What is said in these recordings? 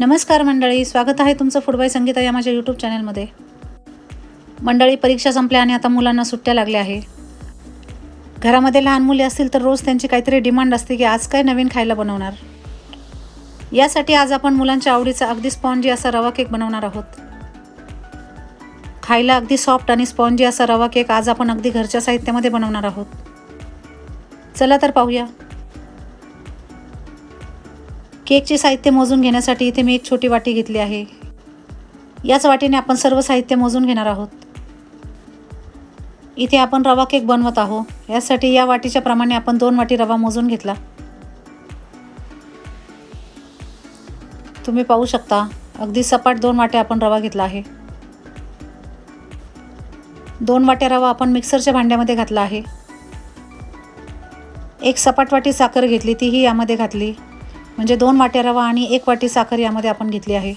नमस्कार मंडळी स्वागत आहे तुमचं फुटबाय संगीता या माझ्या यूट्यूब चॅनलमध्ये मंडळी परीक्षा संपल्या आणि आता मुलांना सुट्ट्या लागल्या आहे. घरामध्ये लहान मुले असतील तर रोज त्यांची काहीतरी डिमांड असते की आज काय नवीन खायला बनवणार. यासाठी आज आपण मुलांच्या आवडीचा अगदी स्पॉन्जी असा रवा केक बनवणार आहोत. खायला अगदी सॉफ्ट आणि स्पॉन्जी असा रवा केक आज आपण अगदी घरच्या साहित्यामध्ये बनवणार आहोत. चला तर पाहूया. केकचे साहित्य मोजून घेण्यासाठी इथे मी एक छोटी वाटी घेतली आहे. याच वाटीने आपण सर्व साहित्य मोजून घेणार आहोत. इथे आपण रवा केक बनवत आहोत. यासाठी या वाटीच्या प्रमाणे आपण दोन वाटी रवा मोजून घेतला. तुम्ही पाहू शकता अगदी सपाट दोन वाट्या आपण रवा घेतला आहे. दोन वाट्या रवा आपण मिक्सरच्या भांड्यामध्ये घातला आहे. एक सपाट वाटी साखर घेतली तीही यामध्ये घातली. म्हणजे दोन वाट्या रवा आणि एक वाटी साखर यामध्ये आपण घेतली आहे.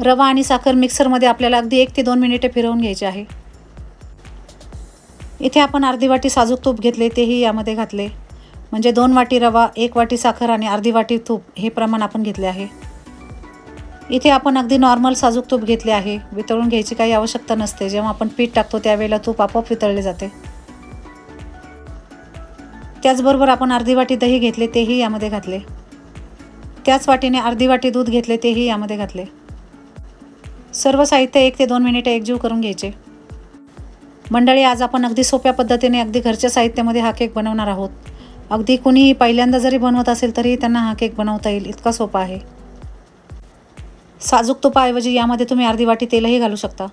रवा आणि साखर मिक्सरमध्ये आपल्याला अगदी एक ते दोन मिनिटे फिरवून घ्यायचे आहे. इथे आपण अर्धी वाटी साजूक तूप घेतले तेही यामध्ये घातले. म्हणजे दोन वाटी रवा एक वाटी साखर आणि अर्धी वाटी तूप हे प्रमाण आपण घेतले आहे. इथे आपण अगदी नॉर्मल साजूक तूप घेतले आहे. वितळून घ्यायची काही आवश्यकता नसते. जेव्हा आपण पीठ टाकतो त्यावेळेला तूप आपोआप वितळले जाते. त्याचबरोबर आपण अर्धी वाटी दही घेतले तेही यामध्ये घातले. त्याच वाटीने अर्धी वाटी दूध घेतले तेही यामध्ये घातले. सर्व साहित्य एक ते दोन मिनिटे एकजीव करून घ्यायचे. मंडळी आज आपण अगदी सोप्या पद्धतीने अगदी घरच्या साहित्यामध्ये हा केक बनवणार आहोत. अगदी कुणीही पहिल्यांदा जरी बनवत असेल तरीही त्यांना हा केक बनवता येईल. इतका सोपा आहे. साजूक तुपाऐवजी यामध्ये तुम्ही अर्धी वाटी तेलही घालू शकता.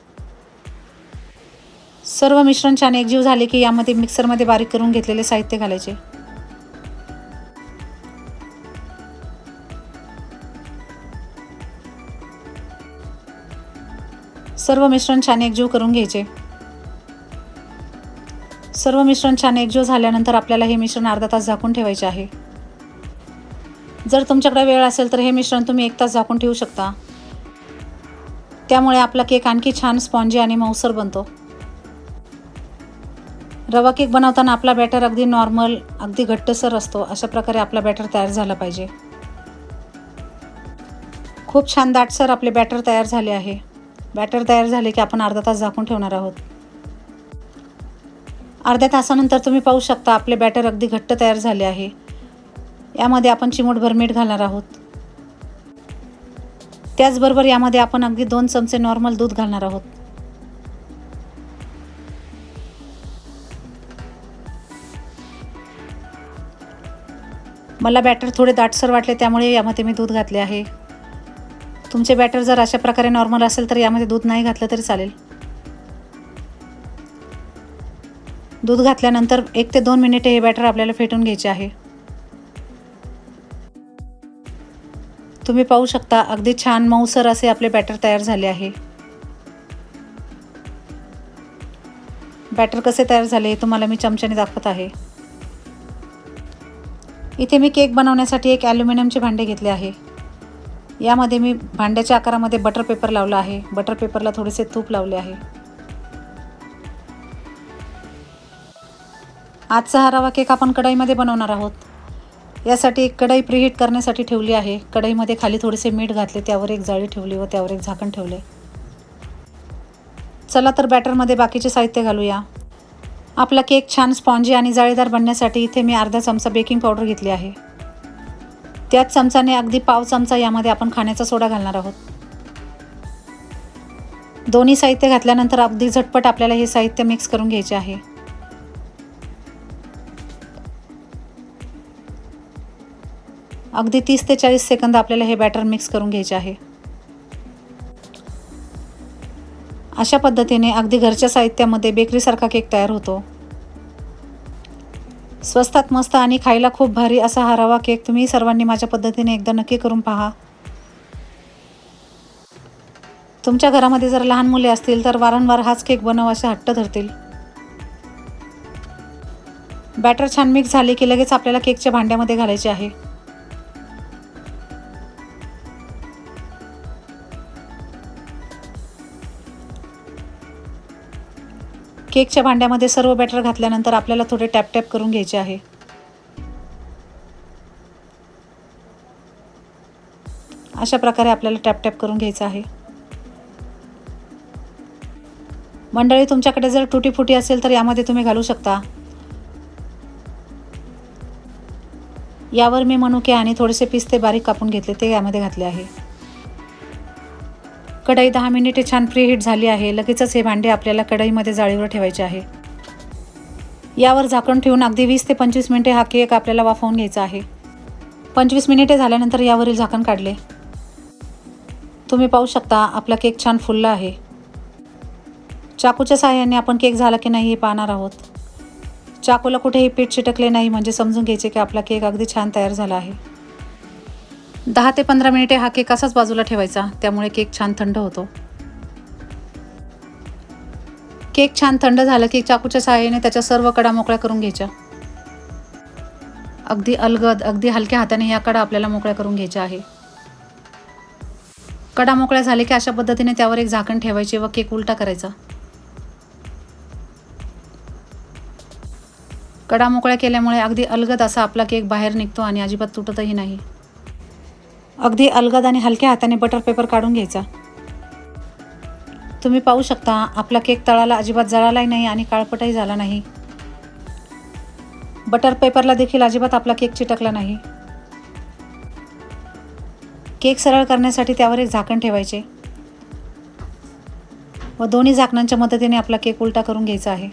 सर्व मिश्रण छान एकजीव झाले की यामध्ये मिक्सरमध्ये बारीक करून घेतलेले साहित्य घालायचे. सर्व मिश्रण छान एकजीव करून घ्यायचे. सर्व मिश्रण छान एकजीव झाल्यानंतर आपल्याला हे मिश्रण अर्धा तास झाकून ठेवायचे आहे. जर तुमच्याकडे वेळ असेल तर हे मिश्रण तुम्ही एक तास झाकून ठेवू शकता. त्यामुळे आपला केक आणखी छान स्पॉन्जी आणि मऊसर बनतो. रवा केक बनवताना आपला बॅटर अगदी नॉर्मल अगदी घट्टसर असतो. अशा प्रकारे आपला बॅटर तयार झाला पाहिजे. खूप छान दाटसर आपले बॅटर तयार झाले आहे. बॅटर तयार झाले की आपण अर्धा तास झाकून ठेवणार आहोत. अर्ध्या तासानंतर तुम्ही पाहू शकता आपले बॅटर अगदी घट्ट तयार झाले आहे. यामध्ये आपण चिमूटभर मीठ घालणार आहोत. त्याचबरोबर यामध्ये आपण अगदी दोन चमचे नॉर्मल दूध घालणार आहोत. मला बॅटर थोडे दाटसर वाटले त्यामुळे यामध्ये मी दूध घातले आहे. तुमचे बॅटर जर अशा प्रकारे नॉर्मल असेल तर यामध्ये दूध नाही घातलं तरी चालेल. दूध घातल्यानंतर एक ते दोन मिनिटे हे बॅटर आपल्याला फेटून घ्यायचे आहे. तुम्ही पाहू शकता अगदी छान मऊसर असे आपले बॅटर तयार झाले आहे. बॅटर कसे तयार झाले तुम्हाला मी चमच्याने दाखवत आहे. इथे मी केक बनवण्यासाठी एक ॲल्युमिनियमचे भांडे घेतले आहे. यामध्ये मी भांड्याच्या आकारामध्ये बटर पेपर लावला आहे. बटर पेपरला थोडेसे तूप लावले आहे. आजचा हा रवा केक आपण कढईमध्ये बनवणार आहोत. यासाठी एक कढई प्रीहीट करण्यासाठी ठेवली आहे. कढईमध्ये खाली थोडेसे मीठ घातले त्यावर एक जाळी ठेवली व त्यावर एक झाकण ठेवले. चला तर बॅटरमध्ये बाकीचे साहित्य घालूया. आपला केक छान स्पॉन्जी आणि जाळीदार बनण्यासाठी इथे मी अर्धा चमचा बेकिंग पावडर घेतली आहे. त्याच चमचाने अगदी पाव चमचा यामध्ये आपण खाण्याचा सोडा घालणार आहोत. दोन्ही साहित्य घातल्यानंतर अगदी झटपट आपल्याला हे साहित्य मिक्स करून घ्यायचे आहे. अगदी तीस ते चाळीस सेकंद आपल्याला हे बॅटर मिक्स करून घ्यायचे आहे. अशा पद्धतीने अगदी घरच्या साहित्यामध्ये बेकरीसारखा केक तयार होतो. स्वस्तात मस्त आणि खायला खूप भारी असा हा रवा केक तुम्ही सर्वांनी माझ्या पद्धतीने एकदा नक्की करून पहा. तुमच्या घरामध्ये जर लहान मुले असतील तर वारंवार हाच केक बनव असे हट्ट धरतील. बॅटर छान मिक्स झाले की लगेच आपल्याला केकच्या भांड्यामध्ये घालायचे आहे. केकच्या भांड्यामध्ये सर्व बॅटर घातल्यानंतर आपल्याला थोडे टॅप टॅप करून घ्यायचे आहे. अशा प्रकारे आपल्याला टॅप टॅप करून घ्यायचं आहे. मंडळी तुमच्याकडे जर तुटी फुटी असेल तर यामध्ये तुम्ही घालू शकता. यावर मी मनुके आणि थोडेसे पिस्ते बारीक कापून घेतले ते यामध्ये घातले आहे. कढई दहा मिनिटे छान प्रीहीट झाली आहे. लगेचच हे भांडे आपल्याला कढईमध्ये जाळीवर ठेवायचे आहे. यावर झाकण ठेवून अगदी वीस ते पंचवीस मिनिटे हा केक आपल्याला वाफवून घ्यायचा आहे. पंचवीस मिनिटे झाल्यानंतर यावरील झाकण काढले. तुम्ही पाहू शकता आपला केक छान फुलला आहे. चाकूच्या सहाय्याने आपण केक झाला की नाही हे पाहणार आहोत. चाकूला कुठेही पीठ चिटकले नाही म्हणजे समजून घ्यायचे की आपला केक अगदी छान तयार झाला आहे. दहा ते पंधरा मिनिटे हा केक असाच बाजूला ठेवायचा. त्यामुळे केक छान थंड होतो. केक छान थंड झालं की चाकूच्या सहाय्याने त्याच्या सर्व कडा मोकळ्या करून घ्यायच्या. अगदी अलगद अगदी हलक्या हाताने ह्या कडा आपल्याला मोकळ्या करून घ्यायच्या आहे. कडा मोकळ्या झाले की अशा पद्धतीने त्यावर एक झाकण ठेवायचे व केक उलटा करायचा. कडा मोकळ्या केल्यामुळे अगदी अलगद असा आपला केक बाहेर निघतो आणि अजिबात तुटतही नाही. अगदी अलगद आणि हलक्या हाताने बटर पेपर काढून घ्यायचा. तुम्ही पाहू शकता आपला केक तळाला अजिबात जळालाही नाही आणि काळपटही झाला नाही. बटर पेपरला देखील अजिबात आपला केक चिटकला नाही. केक सरळ करण्यासाठी त्यावर एक झाकण ठेवायचे. व दोन्ही झाकणांच्या मदतीने आपला केक उलटा करून घ्यायचा आहे.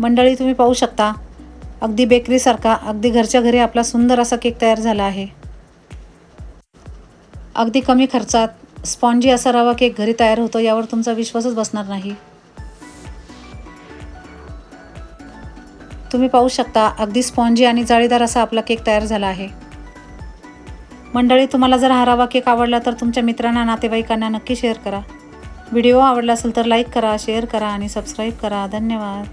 मंडळी तुम्ही पाहू शकता अगदी बेकरीसारखा अगदी घरच्या घरी आपला सुंदर असा केक तयार झाला आहे. अगदी कमी खर्चात स्पॉन्जी असा रवा केक घरी तयार होतो यावर तुमचा विश्वासच बसणार नाही. तुम्ही पाहू शकता अगदी स्पॉन्जी आणि जाळीदार असा आपला केक तयार झाला आहे. मंडळी तुम्हाला जर हा रवा केक आवडला तर तुमच्या मित्रांना नातेवाईकांना नक्की शेअर करा. व्हिडिओ आवडला असेल तर लाईक करा शेअर करा आणि सबस्क्राईब करा. धन्यवाद.